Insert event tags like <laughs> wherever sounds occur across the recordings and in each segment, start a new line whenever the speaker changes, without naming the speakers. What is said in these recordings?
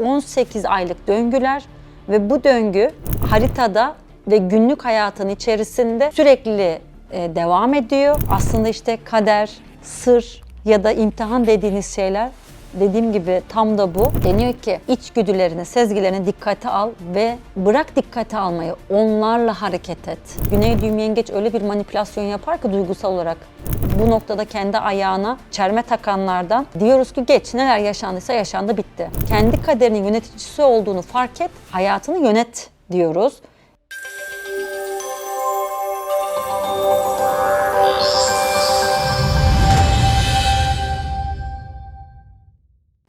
18 aylık döngüler ve bu döngü haritada ve günlük hayatın içerisinde sürekli e, devam ediyor. Aslında işte kader, sır ya da imtihan dediğiniz şeyler dediğim gibi tam da bu. Deniyor ki içgüdülerini, sezgilerini dikkate al ve bırak dikkate almayı. Onlarla hareket et. Güney düğüm yengeç öyle bir manipülasyon yapar ki duygusal olarak. Bu noktada kendi ayağına çerme takanlardan diyoruz ki geç neler yaşandıysa yaşandı bitti. Kendi kaderinin yöneticisi olduğunu fark et, hayatını yönet diyoruz.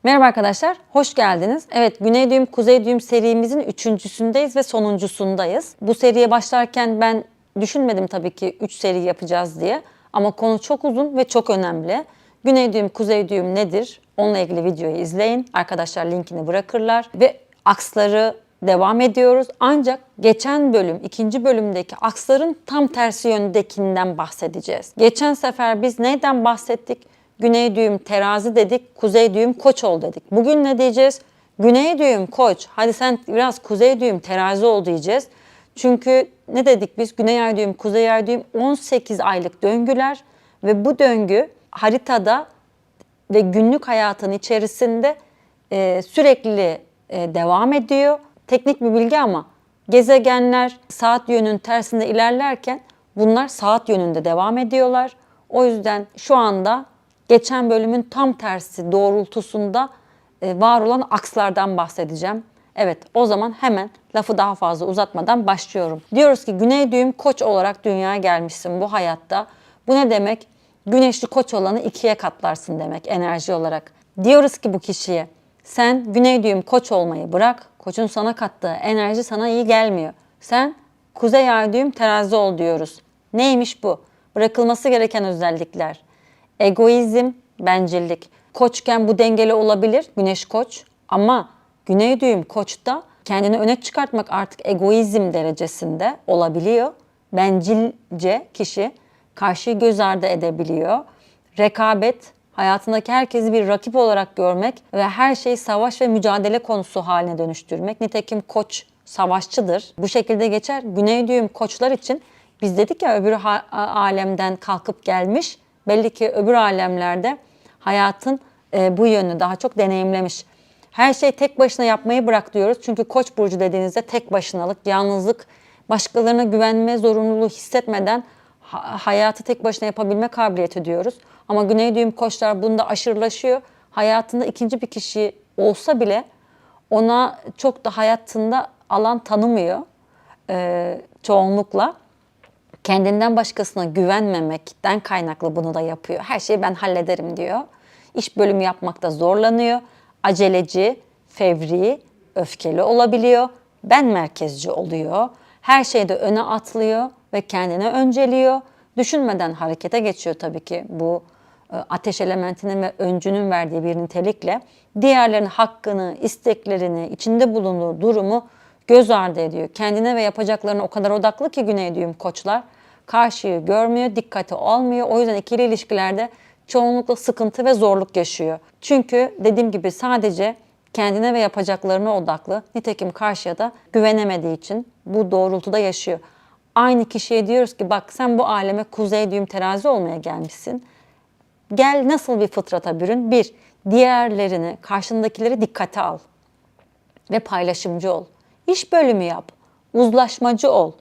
Merhaba arkadaşlar, hoş geldiniz. Evet, Güney Düğüm, Kuzey Düğüm serimizin üçüncüsündeyiz ve sonuncusundayız. Bu seriye başlarken ben düşünmedim tabii ki 3 seri yapacağız diye. Ama konu çok uzun ve çok önemli. Güney Düğüm, Kuzey Düğüm nedir? Onunla ilgili videoyu izleyin. Arkadaşlar linkini bırakırlar. Ve aksları devam ediyoruz. Ancak geçen bölüm, ikinci bölümdeki aksların tam tersi yöndekinden bahsedeceğiz. Geçen sefer biz neyden bahsettik? Güney düğüm terazi dedik, kuzey düğüm koç ol dedik. Bugün ne diyeceğiz? Güney düğüm koç, hadi sen biraz kuzey düğüm terazi ol diyeceğiz. Çünkü ne dedik biz? Güney ay düğüm, kuzey ay düğüm 18 aylık döngüler ve bu döngü haritada ve günlük hayatın içerisinde e, sürekli e, devam ediyor. Teknik bir bilgi ama gezegenler saat yönünün tersinde ilerlerken bunlar saat yönünde devam ediyorlar. O yüzden şu anda geçen bölümün tam tersi doğrultusunda e, var olan akslardan bahsedeceğim. Evet o zaman hemen lafı daha fazla uzatmadan başlıyorum. Diyoruz ki güney düğüm koç olarak dünyaya gelmişsin bu hayatta. Bu ne demek? Güneşli koç olanı ikiye katlarsın demek enerji olarak. Diyoruz ki bu kişiye sen güney düğüm koç olmayı bırak. Koçun sana kattığı enerji sana iyi gelmiyor. Sen kuzey ay düğüm terazi ol diyoruz. Neymiş bu? Bırakılması gereken özellikler. Egoizm, bencillik. Koçken bu dengeli olabilir, güneş koç. Ama güney düğüm koçta kendini öne çıkartmak artık egoizm derecesinde olabiliyor. Bencilce kişi karşıyı göz ardı edebiliyor. Rekabet, hayatındaki herkesi bir rakip olarak görmek ve her şeyi savaş ve mücadele konusu haline dönüştürmek. Nitekim koç savaşçıdır. Bu şekilde geçer. Güney düğüm koçlar için biz dedik ya öbür ha- alemden kalkıp gelmiş. Belli ki öbür alemlerde hayatın e, bu yönünü daha çok deneyimlemiş. Her şeyi tek başına yapmayı bırak diyoruz. Çünkü koç burcu dediğinizde tek başınalık, yalnızlık, başkalarına güvenme zorunluluğu hissetmeden ha- hayatı tek başına yapabilme kabiliyeti diyoruz. Ama güney düğüm koçlar bunda aşırılaşıyor. Hayatında ikinci bir kişi olsa bile ona çok da hayatında alan tanımıyor e, çoğunlukla kendinden başkasına güvenmemekten kaynaklı bunu da yapıyor. Her şeyi ben hallederim diyor. İş bölümü yapmakta zorlanıyor. Aceleci, fevri, öfkeli olabiliyor. Ben merkezci oluyor. Her şeyde öne atlıyor ve kendine önceliyor. Düşünmeden harekete geçiyor tabii ki bu e, ateş elementinin ve öncünün verdiği bir nitelikle. Diğerlerinin hakkını, isteklerini, içinde bulunduğu durumu göz ardı ediyor. Kendine ve yapacaklarına o kadar odaklı ki güney düğüm koçlar. Karşıyı görmüyor, dikkati almıyor. O yüzden ikili ilişkilerde çoğunlukla sıkıntı ve zorluk yaşıyor. Çünkü dediğim gibi sadece kendine ve yapacaklarına odaklı. Nitekim karşıya da güvenemediği için bu doğrultuda yaşıyor. Aynı kişiye diyoruz ki bak sen bu aleme kuzey düğüm terazi olmaya gelmişsin. Gel nasıl bir fıtrata bürün? Bir, diğerlerini, karşındakileri dikkate al ve paylaşımcı ol. İş bölümü yap, uzlaşmacı ol.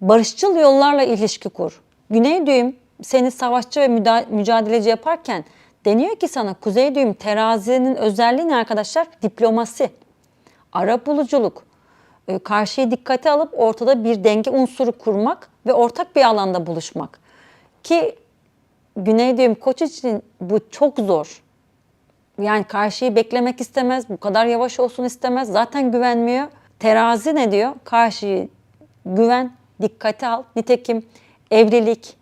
Barışçıl yollarla ilişki kur. Güney düğüm seni savaşçı ve mücadeleci yaparken deniyor ki sana kuzey düğüm terazinin özelliği ne arkadaşlar? Diplomasi, ara buluculuk, e, karşıyı dikkate alıp ortada bir denge unsuru kurmak ve ortak bir alanda buluşmak. Ki Güney düğüm koç için bu çok zor. Yani karşıyı beklemek istemez, bu kadar yavaş olsun istemez. Zaten güvenmiyor. Terazi ne diyor? Karşıyı güven, dikkate al. Nitekim evlilik,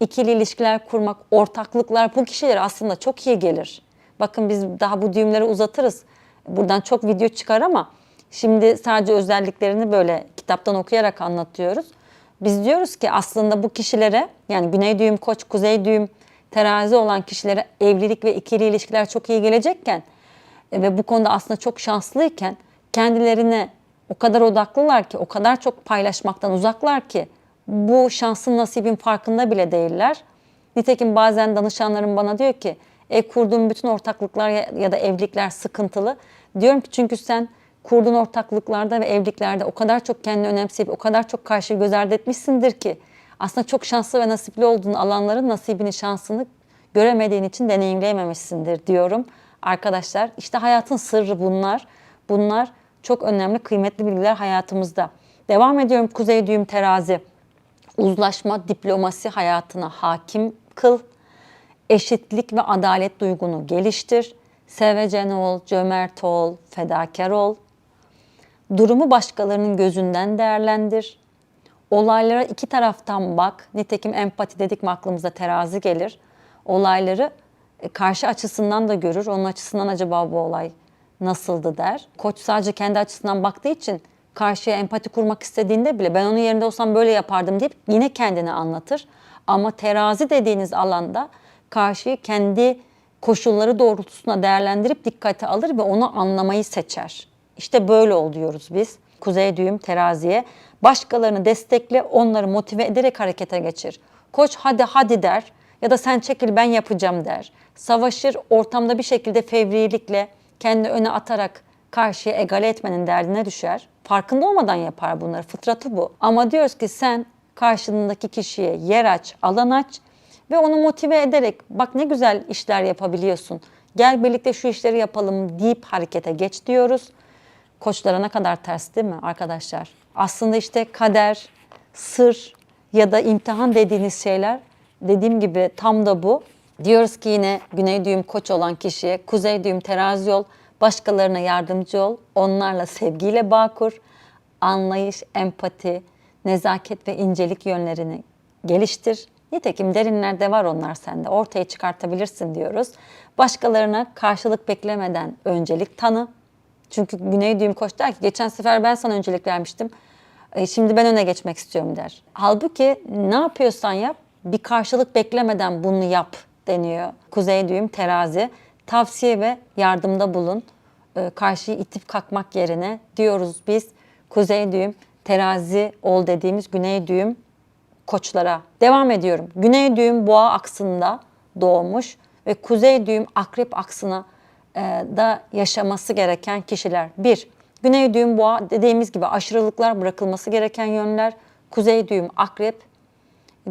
ikili ilişkiler kurmak, ortaklıklar bu kişilere aslında çok iyi gelir. Bakın biz daha bu düğümleri uzatırız. Buradan çok video çıkar ama şimdi sadece özelliklerini böyle kitaptan okuyarak anlatıyoruz. Biz diyoruz ki aslında bu kişilere yani güney düğüm koç, kuzey düğüm terazi olan kişilere evlilik ve ikili ilişkiler çok iyi gelecekken ve bu konuda aslında çok şanslıyken kendilerine o kadar odaklılar ki, o kadar çok paylaşmaktan uzaklar ki bu şansın nasibin farkında bile değiller. Nitekim bazen danışanlarım bana diyor ki e, kurduğum bütün ortaklıklar ya, da evlilikler sıkıntılı. Diyorum ki çünkü sen kurduğun ortaklıklarda ve evliliklerde o kadar çok kendini önemseyip o kadar çok karşı göz ardı etmişsindir ki aslında çok şanslı ve nasipli olduğun alanların nasibini, şansını göremediğin için deneyimleyememişsindir diyorum. Arkadaşlar işte hayatın sırrı bunlar. Bunlar çok önemli, kıymetli bilgiler hayatımızda. Devam ediyorum Kuzey Düğüm Terazi. Uzlaşma, diplomasi hayatına hakim kıl. Eşitlik ve adalet duygunu geliştir. Sevecen ol, cömert ol, fedakar ol. Durumu başkalarının gözünden değerlendir. Olaylara iki taraftan bak. Nitekim empati dedik mi aklımıza terazi gelir. Olayları e, karşı açısından da görür. Onun açısından acaba bu olay nasıldı der. Koç sadece kendi açısından baktığı için karşıya empati kurmak istediğinde bile ben onun yerinde olsam böyle yapardım deyip yine kendini anlatır. Ama terazi dediğiniz alanda karşıyı kendi koşulları doğrultusunda değerlendirip dikkate alır ve onu anlamayı seçer. İşte böyle oluyoruz biz. Kuzey düğüm teraziye. Başkalarını destekle, onları motive ederek harekete geçir. Koç hadi hadi der ya da sen çekil ben yapacağım der. Savaşır, ortamda bir şekilde fevrilikle kendi öne atarak karşıya egale etmenin derdine düşer. Farkında olmadan yapar bunları. Fıtratı bu. Ama diyoruz ki sen karşındaki kişiye yer aç, alan aç ve onu motive ederek bak ne güzel işler yapabiliyorsun. Gel birlikte şu işleri yapalım deyip harekete geç diyoruz. Koçlara ne kadar ters değil mi arkadaşlar? Aslında işte kader, sır ya da imtihan dediğiniz şeyler dediğim gibi tam da bu. Diyoruz ki yine güney düğüm koç olan kişiye kuzey düğüm terazi ol, başkalarına yardımcı ol, onlarla sevgiyle bağ kur, anlayış, empati, nezaket ve incelik yönlerini geliştir. Nitekim derinlerde var onlar sende. Ortaya çıkartabilirsin diyoruz. Başkalarına karşılık beklemeden öncelik tanı. Çünkü Güney Düğüm Koç der ki geçen sefer ben sana öncelik vermiştim. E, Şimdi ben öne geçmek istiyorum der. Halbuki ne yapıyorsan yap bir karşılık beklemeden bunu yap deniyor. Kuzey Düğüm Terazi. Tavsiye ve yardımda bulun. E, Karşıyı itip kalkmak yerine diyoruz biz Kuzey Düğüm Terazi ol dediğimiz Güney Düğüm koçlara. Devam ediyorum. Güney düğüm boğa aksında doğmuş ve kuzey düğüm akrep aksına e, da yaşaması gereken kişiler. Bir, güney düğüm boğa dediğimiz gibi aşırılıklar bırakılması gereken yönler. Kuzey düğüm akrep.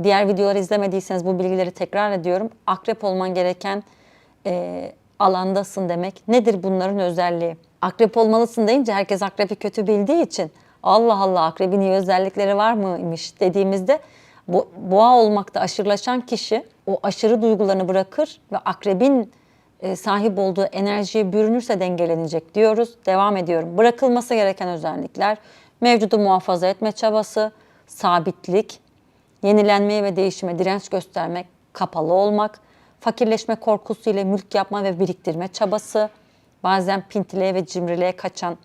Diğer videoları izlemediyseniz bu bilgileri tekrar ediyorum. Akrep olman gereken e, alandasın demek. Nedir bunların özelliği? Akrep olmalısın deyince herkes akrebi kötü bildiği için Allah Allah akrebin iyi özellikleri var mıymış dediğimizde bu, boğa olmakta aşırılaşan kişi o aşırı duygularını bırakır ve akrebin e, sahip olduğu enerjiye bürünürse dengelenecek diyoruz. Devam ediyorum. Bırakılması gereken özellikler mevcudu muhafaza etme çabası, sabitlik, yenilenmeye ve değişime direnç göstermek, kapalı olmak, fakirleşme korkusuyla mülk yapma ve biriktirme çabası, bazen pintiliğe ve cimriliğe kaçan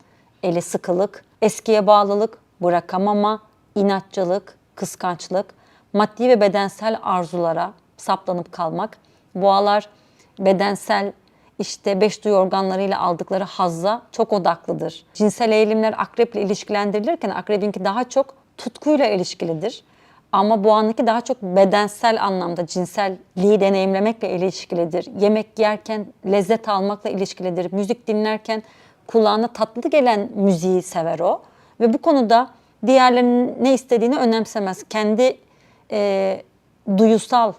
eli sıkılık, eskiye bağlılık, bırakamama, inatçılık, kıskançlık, maddi ve bedensel arzulara saplanıp kalmak. Boğalar bedensel işte beş duyu organlarıyla aldıkları hazza çok odaklıdır. Cinsel eğilimler akreple ilişkilendirilirken akrebinki daha çok tutkuyla ilişkilidir. Ama boğanınki daha çok bedensel anlamda cinselliği deneyimlemekle ilişkilidir. Yemek yerken lezzet almakla ilişkilidir. Müzik dinlerken kulağına tatlı gelen müziği sever o. Ve bu konuda diğerlerinin ne istediğini önemsemez. Kendi e, duyusal,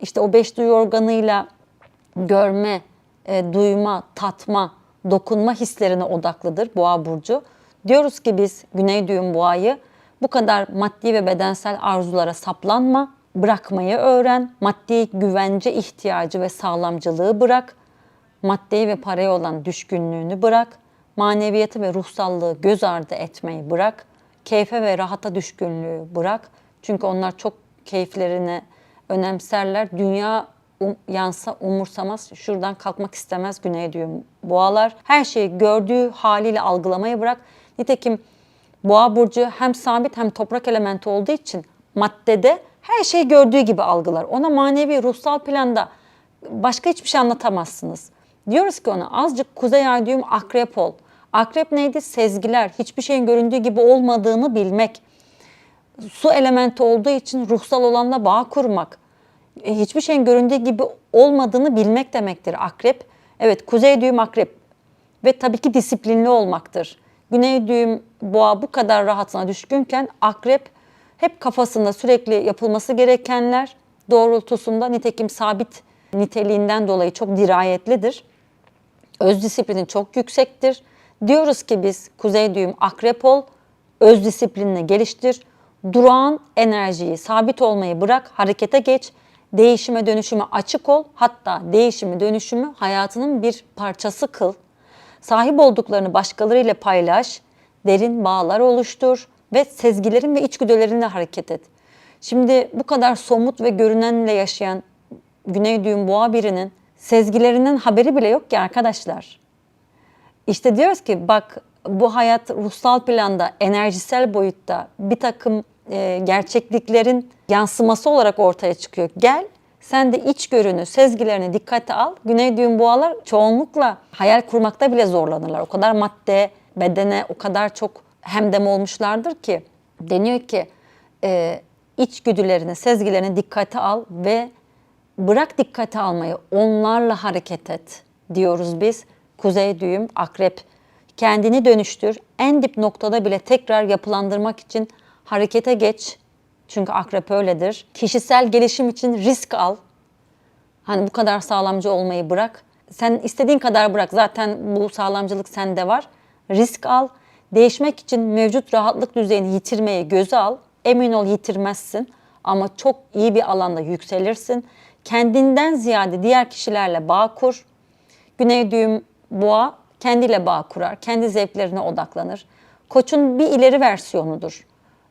işte o beş duyu organıyla görme, e, duyma, tatma, dokunma hislerine odaklıdır boğa burcu. Diyoruz ki biz güney düğüm boğayı bu kadar maddi ve bedensel arzulara saplanma, bırakmayı öğren, maddi güvence ihtiyacı ve sağlamcılığı bırak, maddeyi ve paraya olan düşkünlüğünü bırak, maneviyatı ve ruhsallığı göz ardı etmeyi bırak, keyfe ve rahata düşkünlüğü bırak. Çünkü onlar çok keyiflerini önemserler. Dünya um, yansa umursamaz, şuradan kalkmak istemez güney diyor boğalar. Her şeyi gördüğü haliyle algılamayı bırak. Nitekim boğa burcu hem sabit hem toprak elementi olduğu için maddede her şeyi gördüğü gibi algılar. Ona manevi, ruhsal planda başka hiçbir şey anlatamazsınız. Diyoruz ki ona azıcık kuzey ay düğüm akrep ol. Akrep neydi? Sezgiler, hiçbir şeyin göründüğü gibi olmadığını bilmek. Su elementi olduğu için ruhsal olanla bağ kurmak. E, hiçbir şeyin göründüğü gibi olmadığını bilmek demektir akrep. Evet kuzey düğüm akrep ve tabii ki disiplinli olmaktır. Güney düğüm boğa bu kadar rahatına düşkünken akrep hep kafasında sürekli yapılması gerekenler doğrultusunda nitekim sabit niteliğinden dolayı çok dirayetlidir. Öz disiplini çok yüksektir. Diyoruz ki biz kuzey düğüm akrep ol, öz disiplinini geliştir, durağan enerjiyi, sabit olmayı bırak, harekete geç, değişime dönüşüme açık ol, hatta değişimi dönüşümü hayatının bir parçası kıl. Sahip olduklarını başkalarıyla paylaş, derin bağlar oluştur ve sezgilerin ve içgüdülerinle hareket et. Şimdi bu kadar somut ve görünenle yaşayan Güney Boğa birinin sezgilerinden haberi bile yok ki arkadaşlar. İşte diyoruz ki bak bu hayat ruhsal planda, enerjisel boyutta bir takım e, gerçekliklerin yansıması olarak ortaya çıkıyor. Gel sen de içgörünü, sezgilerini dikkate al. Güney düğüm boğalar çoğunlukla hayal kurmakta bile zorlanırlar. O kadar madde, bedene o kadar çok hemdem olmuşlardır ki deniyor ki e, içgüdülerini, sezgilerini dikkate al ve bırak dikkate almayı, onlarla hareket et diyoruz biz. Kuzey düğüm, akrep. Kendini dönüştür. En dip noktada bile tekrar yapılandırmak için harekete geç. Çünkü akrep öyledir. Kişisel gelişim için risk al. Hani bu kadar sağlamcı olmayı bırak. Sen istediğin kadar bırak. Zaten bu sağlamcılık sende var. Risk al. Değişmek için mevcut rahatlık düzeyini yitirmeyi göze al. Emin ol yitirmezsin ama çok iyi bir alanda yükselirsin. Kendinden ziyade diğer kişilerle bağ kur. Güney düğüm boğa kendiyle bağ kurar, kendi zevklerine odaklanır. Koçun bir ileri versiyonudur.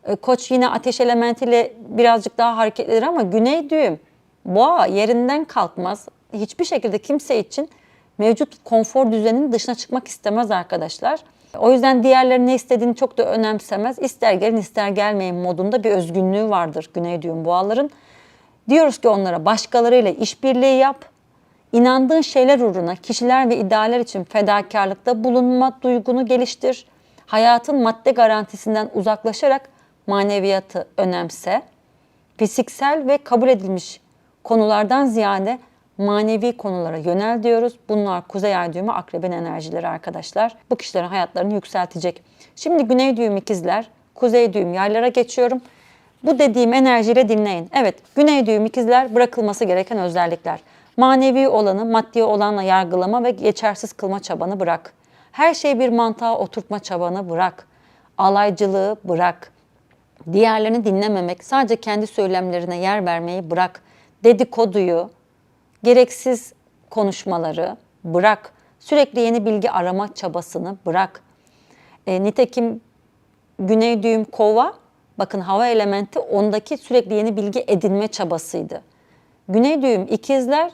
E, Koç yine ateş elementiyle birazcık daha hareketlidir ama güney düğüm boğa yerinden kalkmaz. Hiçbir şekilde kimse için mevcut konfor düzeninin dışına çıkmak istemez arkadaşlar. O yüzden diğerleri ne istediğini çok da önemsemez. İster gelin ister gelmeyin modunda bir özgünlüğü vardır güney düğüm boğaların. Diyoruz ki onlara başkalarıyla işbirliği yap. İnandığın şeyler uğruna kişiler ve idealler için fedakarlıkta bulunma duygunu geliştir. Hayatın madde garantisinden uzaklaşarak maneviyatı önemse. Fiziksel ve kabul edilmiş konulardan ziyade manevi konulara yönel diyoruz. Bunlar kuzey ay düğümü akrebin enerjileri arkadaşlar. Bu kişilerin hayatlarını yükseltecek. Şimdi güney düğüm ikizler, kuzey düğüm yaylara geçiyorum. Bu dediğim enerjiyle dinleyin. Evet, güney düğüm ikizler bırakılması gereken özellikler. Manevi olanı maddi olanla yargılama ve geçersiz kılma çabanı bırak. Her şeyi bir mantığa oturtma çabanı bırak. Alaycılığı bırak. Diğerlerini dinlememek, sadece kendi söylemlerine yer vermeyi bırak. Dedikoduyu, gereksiz konuşmaları bırak. Sürekli yeni bilgi arama çabasını bırak. E, nitekim güney düğüm kova, bakın hava elementi ondaki sürekli yeni bilgi edinme çabasıydı. Güney düğüm ikizler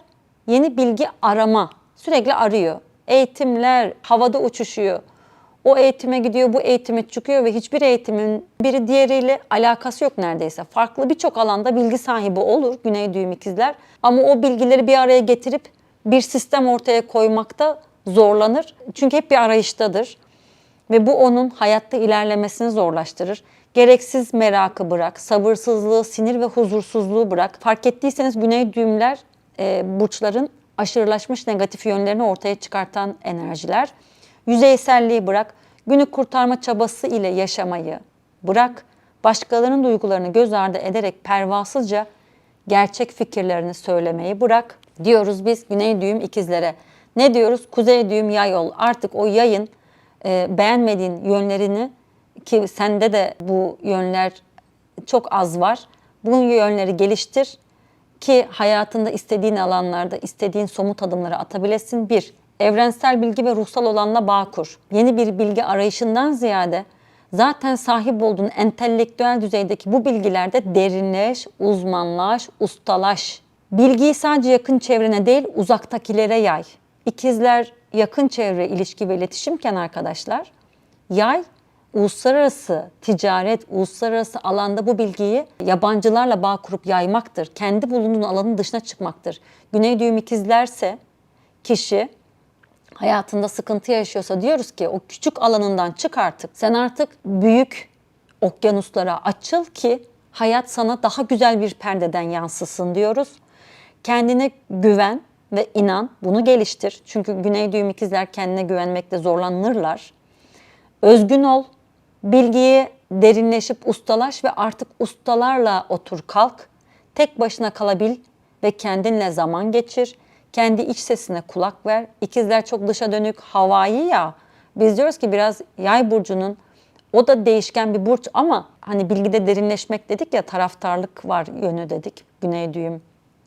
yeni bilgi arama, sürekli arıyor. Eğitimler havada uçuşuyor. O eğitime gidiyor, bu eğitime çıkıyor ve hiçbir eğitimin biri diğeriyle alakası yok neredeyse. Farklı birçok alanda bilgi sahibi olur güney düğüm ikizler. Ama o bilgileri bir araya getirip bir sistem ortaya koymakta zorlanır. Çünkü hep bir arayıştadır. Ve bu onun hayatta ilerlemesini zorlaştırır. Gereksiz merakı bırak, sabırsızlığı, sinir ve huzursuzluğu bırak. Fark ettiyseniz güney düğümler e, burçların aşırılaşmış negatif yönlerini ortaya çıkartan enerjiler. Yüzeyselliği bırak, günü kurtarma çabası ile yaşamayı bırak. Başkalarının duygularını göz ardı ederek pervasızca gerçek fikirlerini söylemeyi bırak. Diyoruz biz güney düğüm ikizlere. Ne diyoruz? Kuzey düğüm yay ol. Artık o yayın e, beğenmediğin yönlerini ki sende de bu yönler çok az var. Bu yönleri geliştir ki hayatında istediğin alanlarda istediğin somut adımları atabilesin. Bir, evrensel bilgi ve ruhsal olanla bağ kur. Yeni bir bilgi arayışından ziyade zaten sahip olduğun entelektüel düzeydeki bu bilgilerde derinleş, uzmanlaş, ustalaş. Bilgiyi sadece yakın çevrene değil uzaktakilere yay. İkizler yakın çevre ilişki ve iletişimken arkadaşlar yay uluslararası ticaret, uluslararası alanda bu bilgiyi yabancılarla bağ kurup yaymaktır. Kendi bulunduğun alanın dışına çıkmaktır. Güney düğüm ikizlerse kişi hayatında sıkıntı yaşıyorsa diyoruz ki o küçük alanından çık artık. Sen artık büyük okyanuslara açıl ki hayat sana daha güzel bir perdeden yansısın diyoruz. Kendine güven ve inan, bunu geliştir. Çünkü güney düğüm ikizler kendine güvenmekte zorlanırlar. Özgün ol, bilgiye derinleşip ustalaş ve artık ustalarla otur kalk. Tek başına kalabil ve kendinle zaman geçir. Kendi iç sesine kulak ver. İkizler çok dışa dönük, havai ya. Biz diyoruz ki biraz yay burcunun o da değişken bir burç ama hani bilgide derinleşmek dedik ya taraftarlık var yönü dedik. Güney düğüm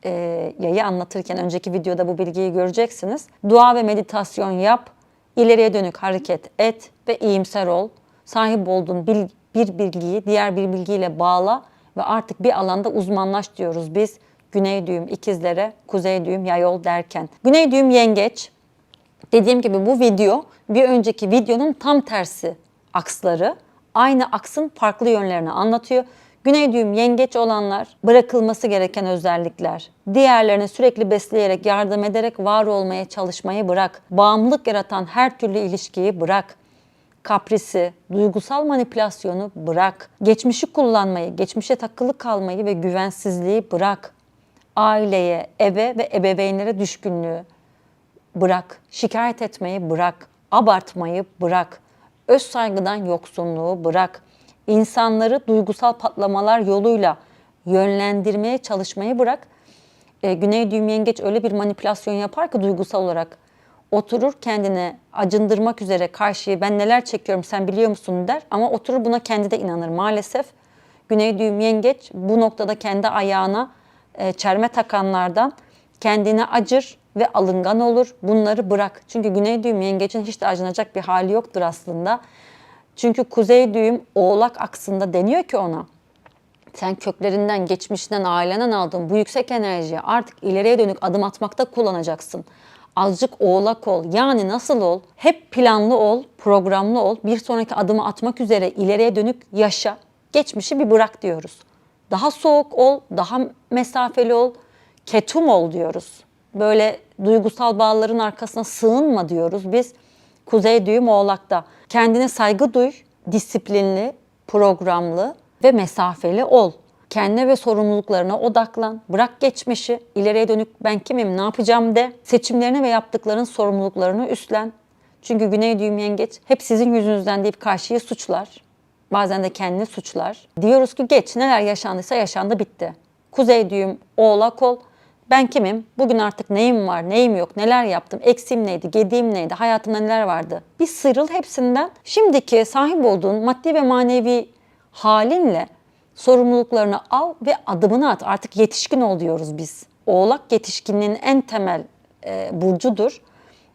e, yayı anlatırken önceki videoda bu bilgiyi göreceksiniz. Dua ve meditasyon yap, ileriye dönük hareket et ve iyimser ol. Sahip olduğun bil- bir bilgiyi diğer bir bilgiyle bağla ve artık bir alanda uzmanlaş diyoruz biz. Güney düğüm ikizlere, kuzey düğüm yay ol derken. Güney düğüm yengeç. Dediğim gibi bu video bir önceki videonun tam tersi aksları. Aynı aksın farklı yönlerini anlatıyor. Güney düğüm yengeç olanlar bırakılması gereken özellikler. Diğerlerine sürekli besleyerek, yardım ederek var olmaya çalışmayı bırak. Bağımlılık yaratan her türlü ilişkiyi bırak. Kaprisi, duygusal manipülasyonu bırak. Geçmişi kullanmayı, geçmişe takılı kalmayı ve güvensizliği bırak. Aileye, eve ve ebeveynlere düşkünlüğü, bırak. Şikayet etmeyi bırak. Abartmayı bırak. Öz saygıdan yoksunluğu bırak. İnsanları duygusal patlamalar yoluyla yönlendirmeye çalışmayı bırak. E, Güney düğüm yengeç öyle bir manipülasyon yapar ki duygusal olarak oturur kendine acındırmak üzere karşıya ben neler çekiyorum sen biliyor musun der ama oturur buna kendi de inanır maalesef. Güney düğüm yengeç bu noktada kendi ayağına e, çerme takanlardan kendine acır ve alıngan olur. Bunları bırak. Çünkü güney düğüm yengecin hiç de acınacak bir hali yoktur aslında. Çünkü kuzey düğüm oğlak aksında deniyor ki ona. Sen köklerinden, geçmişinden, ailenden aldığın bu yüksek enerjiyi artık ileriye dönük adım atmakta kullanacaksın. Azıcık oğlak ol. Yani nasıl ol? Hep planlı ol, programlı ol. Bir sonraki adımı atmak üzere ileriye dönük yaşa. Geçmişi bir bırak diyoruz. Daha soğuk ol, daha mesafeli ol, ketum ol diyoruz. Böyle duygusal bağların arkasına sığınma diyoruz biz. Kuzey düğüm oğlakta. Kendine saygı duy, disiplinli, programlı ve mesafeli ol. Kendine ve sorumluluklarına odaklan. Bırak geçmişi, ileriye dönük ben kimim, ne yapacağım de. Seçimlerini ve yaptıkların sorumluluklarını üstlen. Çünkü güney düğüm yengeç hep sizin yüzünüzden deyip karşıyı suçlar. Bazen de kendini suçlar. Diyoruz ki geç neler yaşandıysa yaşandı bitti. Kuzey düğüm oğlak ol. Ben kimim? Bugün artık neyim var, neyim yok, neler yaptım, eksiğim neydi, gediğim neydi, hayatımda neler vardı? Bir sıyrıl hepsinden. Şimdiki sahip olduğun maddi ve manevi halinle sorumluluklarını al ve adımını at. Artık yetişkin ol diyoruz biz. Oğlak yetişkinliğin en temel e, burcudur.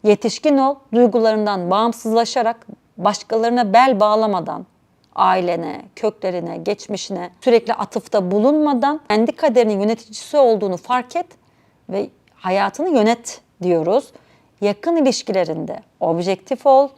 Yetişkin ol, duygularından bağımsızlaşarak, başkalarına bel bağlamadan, ailene, köklerine, geçmişine sürekli atıfta bulunmadan kendi kaderinin yöneticisi olduğunu fark et ve hayatını yönet diyoruz. Yakın ilişkilerinde objektif ol,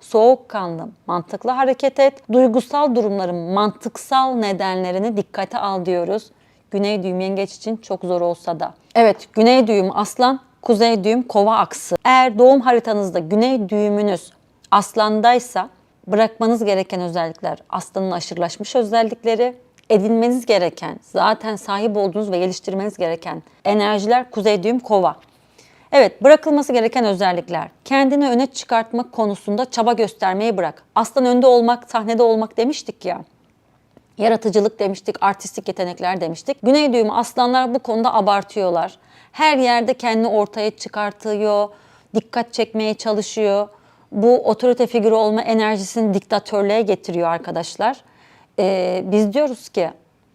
soğukkanlı, mantıklı hareket et, duygusal durumların mantıksal nedenlerini dikkate al diyoruz. Güney düğüm yengeç için çok zor olsa da. Evet, güney düğüm aslan, kuzey düğüm kova aksı. Eğer doğum haritanızda güney düğümünüz aslandaysa bırakmanız gereken özellikler aslanın aşırılaşmış özellikleri, edinmeniz gereken, zaten sahip olduğunuz ve geliştirmeniz gereken enerjiler kuzey düğüm kova. Evet, bırakılması gereken özellikler. Kendini öne çıkartmak konusunda çaba göstermeyi bırak. Aslan önde olmak, sahnede olmak demiştik ya. Yaratıcılık demiştik, artistik yetenekler demiştik. Güney düğümü aslanlar bu konuda abartıyorlar. Her yerde kendini ortaya çıkartıyor, dikkat çekmeye çalışıyor. Bu otorite figürü olma enerjisini diktatörlüğe getiriyor arkadaşlar. Ee, biz diyoruz ki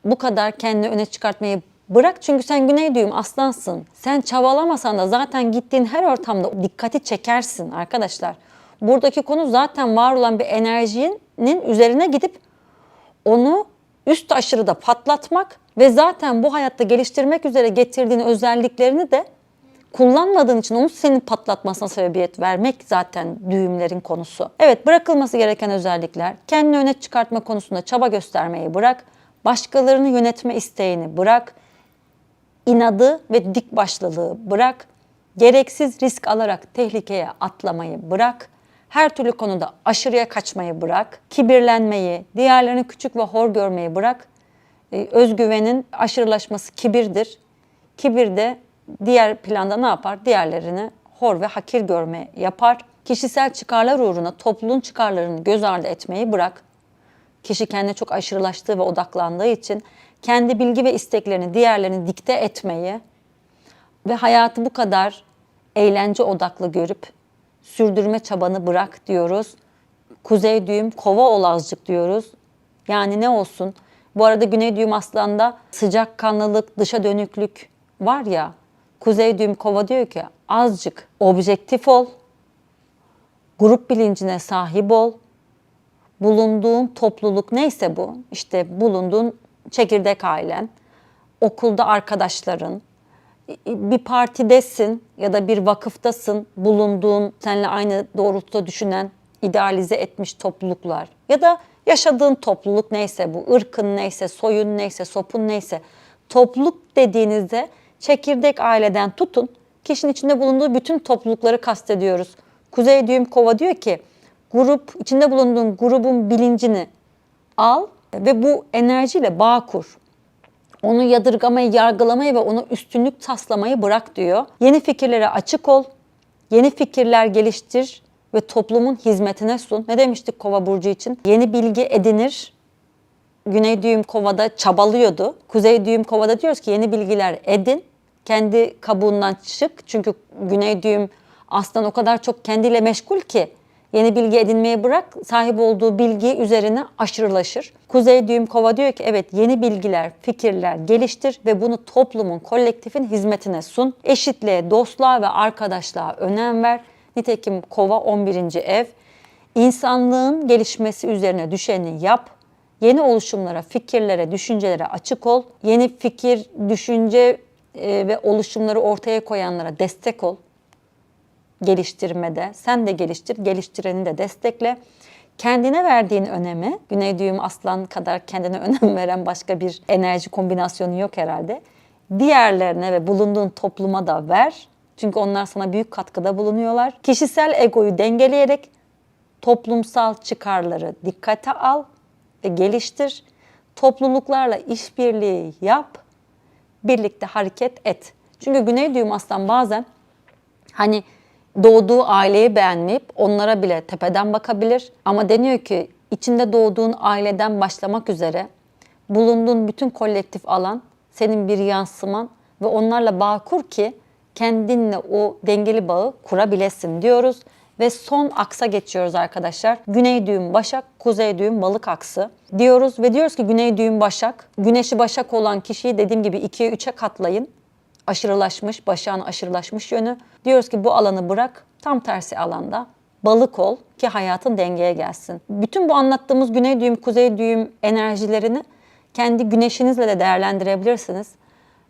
bu kadar kendini öne çıkartmayı bırak çünkü sen güney düğüm aslansın. Sen çabalamasan da zaten gittiğin her ortamda dikkati çekersin arkadaşlar. Buradaki konu zaten var olan bir enerjinin üzerine gidip onu üst aşırıda patlatmak ve zaten bu hayatta geliştirmek üzere getirdiğin özelliklerini de kullanmadığın için onu senin patlatmasına sebebiyet vermek zaten düğümlerin konusu. Evet bırakılması gereken özellikler kendini öne çıkartma konusunda çaba göstermeyi bırak. Başkalarını yönetme isteğini bırak. inadı ve dik başlılığı bırak. Gereksiz risk alarak tehlikeye atlamayı bırak. Her türlü konuda aşırıya kaçmayı bırak. Kibirlenmeyi, diğerlerini küçük ve hor görmeyi bırak. Ee, özgüvenin aşırılaşması kibirdir. Kibir de diğer planda ne yapar? Diğerlerini hor ve hakir görme yapar. Kişisel çıkarlar uğruna topluluğun çıkarlarını göz ardı etmeyi bırak. Kişi kendine çok aşırılaştığı ve odaklandığı için kendi bilgi ve isteklerini diğerlerine dikte etmeyi ve hayatı bu kadar eğlence odaklı görüp sürdürme çabanı bırak diyoruz. Kuzey düğüm kova ol azıcık diyoruz. Yani ne olsun? Bu arada güney düğüm aslanda sıcakkanlılık, dışa dönüklük var ya. Kuzey düğüm kova diyor ki azıcık objektif ol, grup bilincine sahip ol, bulunduğun topluluk neyse bu, işte bulunduğun çekirdek ailen, okulda arkadaşların, bir partidesin ya da bir vakıftasın, bulunduğun, seninle aynı doğrultuda düşünen, idealize etmiş topluluklar ya da yaşadığın topluluk neyse bu, ırkın neyse, soyun neyse, sopun neyse, topluluk dediğinizde çekirdek aileden tutun, kişinin içinde bulunduğu bütün toplulukları kastediyoruz. Kuzey Düğüm Kova diyor ki, grup, içinde bulunduğun grubun bilincini al ve bu enerjiyle bağ kur. Onu yadırgamayı, yargılamayı ve ona üstünlük taslamayı bırak diyor. Yeni fikirlere açık ol, yeni fikirler geliştir ve toplumun hizmetine sun. Ne demiştik Kova burcu için? Yeni bilgi edinir. Güney düğüm kovada çabalıyordu. Kuzey düğüm kovada diyoruz ki yeni bilgiler edin. Kendi kabuğundan çık. Çünkü güney düğüm aslan o kadar çok kendiyle meşgul ki Yeni bilgi edinmeyi bırak, sahip olduğu bilgi üzerine aşırılaşır. Kuzey düğüm kova diyor ki evet yeni bilgiler, fikirler geliştir ve bunu toplumun, kolektifin hizmetine sun. Eşitliğe, dostluğa ve arkadaşlığa önem ver. Nitekim kova 11. ev. İnsanlığın gelişmesi üzerine düşeni yap. Yeni oluşumlara, fikirlere, düşüncelere açık ol. Yeni fikir, düşünce e, ve oluşumları ortaya koyanlara destek ol geliştirmede. Sen de geliştir, geliştireni de destekle. Kendine verdiğin önemi, Güney Düğüm Aslan kadar kendine <laughs> önem veren başka bir enerji kombinasyonu yok herhalde. Diğerlerine ve bulunduğun topluma da ver. Çünkü onlar sana büyük katkıda bulunuyorlar. Kişisel egoyu dengeleyerek toplumsal çıkarları dikkate al ve geliştir. Topluluklarla işbirliği yap, birlikte hareket et. Çünkü Güney Düğüm Aslan bazen hani doğduğu aileyi beğenmeyip onlara bile tepeden bakabilir. Ama deniyor ki içinde doğduğun aileden başlamak üzere bulunduğun bütün kolektif alan senin bir yansıman ve onlarla bağ kur ki kendinle o dengeli bağı kurabilesin diyoruz. Ve son aksa geçiyoruz arkadaşlar. Güney düğüm Başak, kuzey düğüm Balık aksı diyoruz ve diyoruz ki Güney düğüm Başak, Güneşi Başak olan kişiyi dediğim gibi 2'ye 3'e katlayın aşırılaşmış, başağın aşırılaşmış yönü. Diyoruz ki bu alanı bırak, tam tersi alanda balık ol ki hayatın dengeye gelsin. Bütün bu anlattığımız güney düğüm, kuzey düğüm enerjilerini kendi güneşinizle de değerlendirebilirsiniz.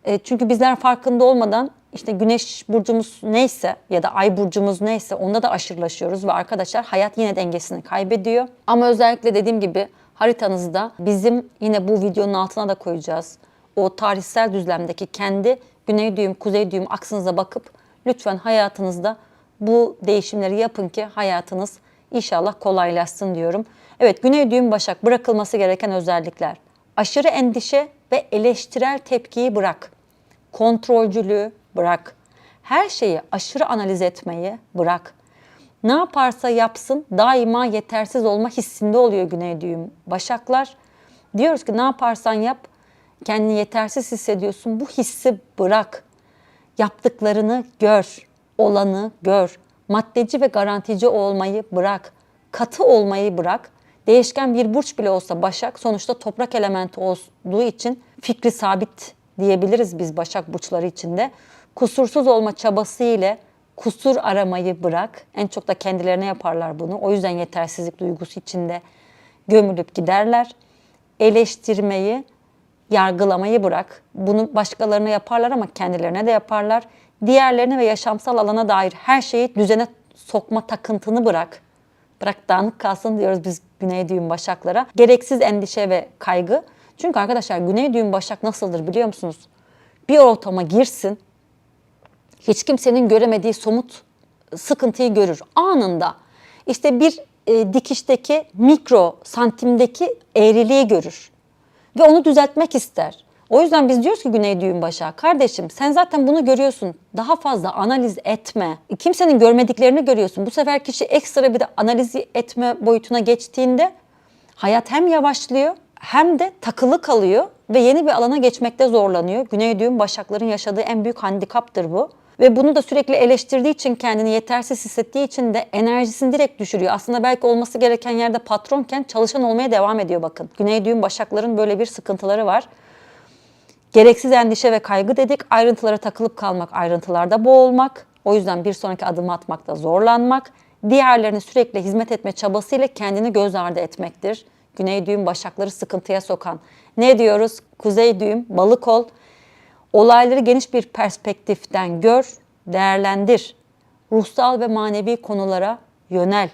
E, çünkü bizler farkında olmadan işte güneş burcumuz neyse ya da ay burcumuz neyse onda da aşırılaşıyoruz ve arkadaşlar hayat yine dengesini kaybediyor. Ama özellikle dediğim gibi haritanızda bizim yine bu videonun altına da koyacağız. O tarihsel düzlemdeki kendi güney düğüm, kuzey düğüm aksınıza bakıp lütfen hayatınızda bu değişimleri yapın ki hayatınız inşallah kolaylaşsın diyorum. Evet güney düğüm başak bırakılması gereken özellikler. Aşırı endişe ve eleştirel tepkiyi bırak. Kontrolcülüğü bırak. Her şeyi aşırı analiz etmeyi bırak. Ne yaparsa yapsın daima yetersiz olma hissinde oluyor güney düğüm başaklar. Diyoruz ki ne yaparsan yap kendini yetersiz hissediyorsun. Bu hissi bırak. Yaptıklarını gör. Olanı gör. Maddeci ve garantici olmayı bırak. Katı olmayı bırak. Değişken bir burç bile olsa Başak sonuçta toprak elementi olduğu için fikri sabit diyebiliriz biz Başak burçları içinde. Kusursuz olma çabası ile kusur aramayı bırak. En çok da kendilerine yaparlar bunu. O yüzden yetersizlik duygusu içinde gömülüp giderler. Eleştirmeyi yargılamayı bırak. Bunu başkalarına yaparlar ama kendilerine de yaparlar. Diğerlerine ve yaşamsal alana dair her şeyi düzene sokma takıntını bırak. Bırak dağınık kalsın diyoruz biz Güney Düğün Başaklara. Gereksiz endişe ve kaygı. Çünkü arkadaşlar Güney Düğün Başak nasıldır biliyor musunuz? Bir ortama girsin, hiç kimsenin göremediği somut sıkıntıyı görür anında. İşte bir e, dikişteki mikro santimdeki eğriliği görür ve onu düzeltmek ister. O yüzden biz diyoruz ki Güney Düğün Başa, kardeşim sen zaten bunu görüyorsun. Daha fazla analiz etme. Kimsenin görmediklerini görüyorsun. Bu sefer kişi ekstra bir de analiz etme boyutuna geçtiğinde hayat hem yavaşlıyor hem de takılı kalıyor ve yeni bir alana geçmekte zorlanıyor. Güney Düğün Başakların yaşadığı en büyük handikaptır bu. Ve bunu da sürekli eleştirdiği için kendini yetersiz hissettiği için de enerjisini direkt düşürüyor. Aslında belki olması gereken yerde patronken çalışan olmaya devam ediyor bakın. Güney Düğün Başakların böyle bir sıkıntıları var. Gereksiz endişe ve kaygı dedik. Ayrıntılara takılıp kalmak, ayrıntılarda boğulmak. O yüzden bir sonraki adımı atmakta zorlanmak. Diğerlerine sürekli hizmet etme çabasıyla kendini göz ardı etmektir. Güney düğüm başakları sıkıntıya sokan. Ne diyoruz? Kuzey düğüm balık ol. Olayları geniş bir perspektiften gör, değerlendir. Ruhsal ve manevi konulara yönel.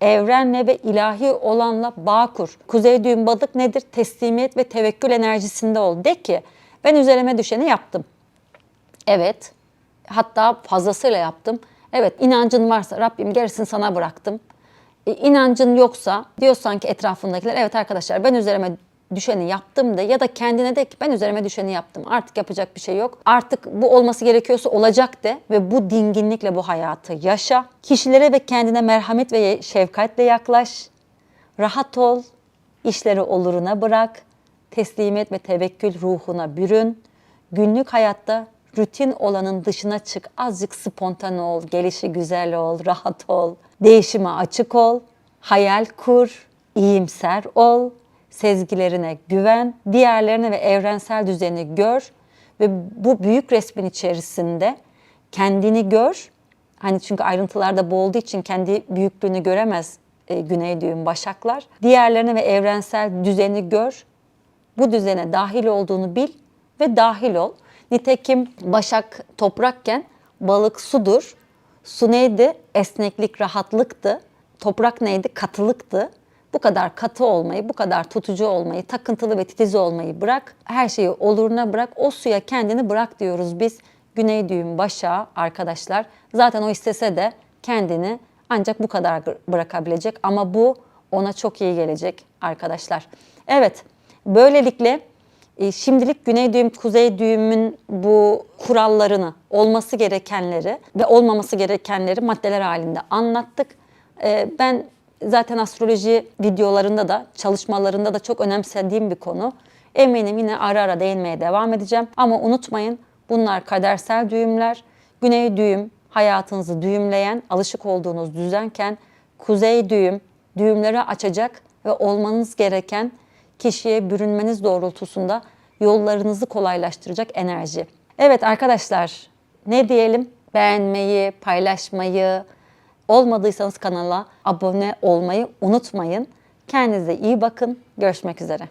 Evrenle ve ilahi olanla bağ kur. Kuzey düğüm balık nedir? Teslimiyet ve tevekkül enerjisinde ol. De ki ben üzerime düşeni yaptım. Evet. Hatta fazlasıyla yaptım. Evet inancın varsa Rabbim gerisini sana bıraktım. E, inancın yoksa diyorsan ki etrafındakiler evet arkadaşlar ben üzerime düşeni yaptım de ya da kendine de ki ben üzerime düşeni yaptım. Artık yapacak bir şey yok. Artık bu olması gerekiyorsa olacak de ve bu dinginlikle bu hayatı yaşa. Kişilere ve kendine merhamet ve şefkatle yaklaş. Rahat ol. işleri oluruna bırak. Teslimiyet ve tevekkül ruhuna bürün. Günlük hayatta rutin olanın dışına çık. Azıcık spontane ol, gelişi güzel ol, rahat ol. Değişime açık ol. Hayal kur, iyimser ol. Sezgilerine güven, diğerlerine ve evrensel düzeni gör ve bu büyük resmin içerisinde kendini gör. Hani çünkü ayrıntılarda boğulduğu için kendi büyüklüğünü göremez e, güney düğüm başaklar. Diğerlerine ve evrensel düzeni gör. Bu düzene dahil olduğunu bil ve dahil ol. Nitekim başak toprakken balık sudur. Su neydi? Esneklik, rahatlıktı. Toprak neydi? Katılıktı. Bu kadar katı olmayı, bu kadar tutucu olmayı, takıntılı ve titiz olmayı bırak. Her şeyi oluruna bırak. O suya kendini bırak diyoruz biz. Güney düğüm başağı arkadaşlar. Zaten o istese de kendini ancak bu kadar bırakabilecek ama bu ona çok iyi gelecek arkadaşlar. Evet, böylelikle e, şimdilik güney düğüm, kuzey düğümün bu kurallarını, olması gerekenleri ve olmaması gerekenleri maddeler halinde anlattık. E, Ben zaten astroloji videolarında da, çalışmalarında da çok önemsediğim bir konu. Eminim yine ara ara değinmeye devam edeceğim. Ama unutmayın bunlar kadersel düğümler. Güney düğüm hayatınızı düğümleyen, alışık olduğunuz düzenken kuzey düğüm düğümleri açacak ve olmanız gereken kişiye bürünmeniz doğrultusunda yollarınızı kolaylaştıracak enerji. Evet arkadaşlar ne diyelim? Beğenmeyi, paylaşmayı, olmadıysanız kanala abone olmayı unutmayın. Kendinize iyi bakın. Görüşmek üzere.